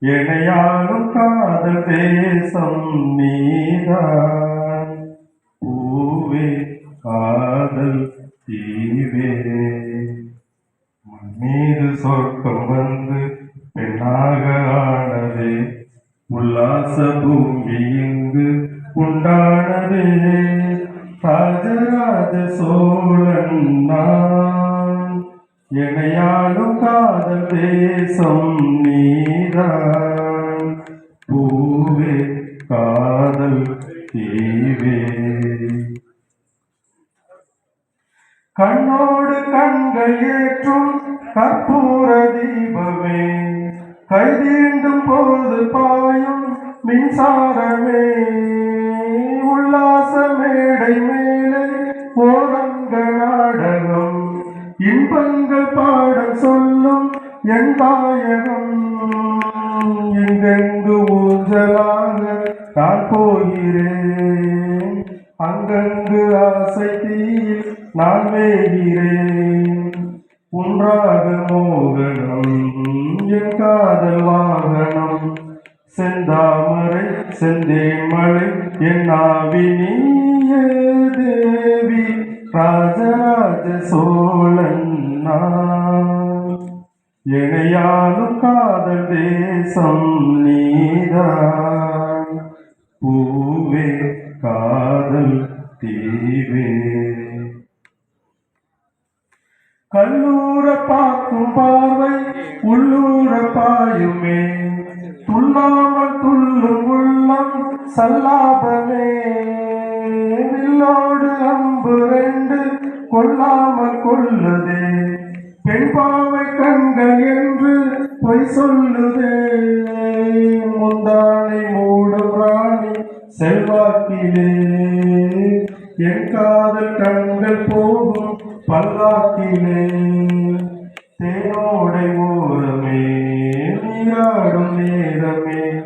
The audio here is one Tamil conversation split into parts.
இணையாலும் காதல் தேசம் நீதான். பூவே காதல் தீவே. மீது சொர்க்கம் வந்து பெண்ணாக ஆனதே. உல்லாச பூமி இங்கு உண்டானதே. ராஜராஜ சோழன் நான். இணையாலும் காதல் தேசம் நீதான். பூவே காதல் தீவே. கண்ணோடு கண்கள் ஏற்றும் கற்பூர தீபமே. கைதீண்டும் போது பாயும் மின்சாரமே. இன்பங்கள் பாட சொல்லும் என் தாயகம். எங்கெங்கு ஊஞ்சலாக நான் போகிறேன்? அங்கங்கு ஆசை தீயில் நான் வேகிறேன் உன்றாக மோகனம் என் காதல் வாகனம். செந்தாமரை செந்தேமலை என் ஆவி நீயே தேவி ராஜராஜ சோழன் நான். காதல் தேசம் நீதான். பூவே காதல் தீவே. கல்லூர பார்க்கும் பார்வை உள்ளூர பாயுமே. துள்ளாமல் துள்ளும் உள்ளம் சல்லாபமே. கொல்லாமல் கொள்ளுதே. பெண் பாவை கண்கள் என்று பொய் சொல்லுதே. முந்தானை மூடும் ராணி செல்வாக்கிலே. என் காதல் கண்கள் போகும் பல்லாக்கிலே. தேனோடை ஓரமே நீராடும் நேரமே.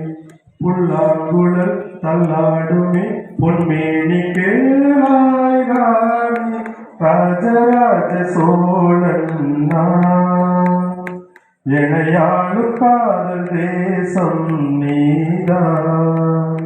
புல்லாங்குழல் தள்ளாடுமே பொன்மேனி கேளாய் ராணி ராஜராஜ சோழன் இணையாளு காதல் தேசம் நீதான்.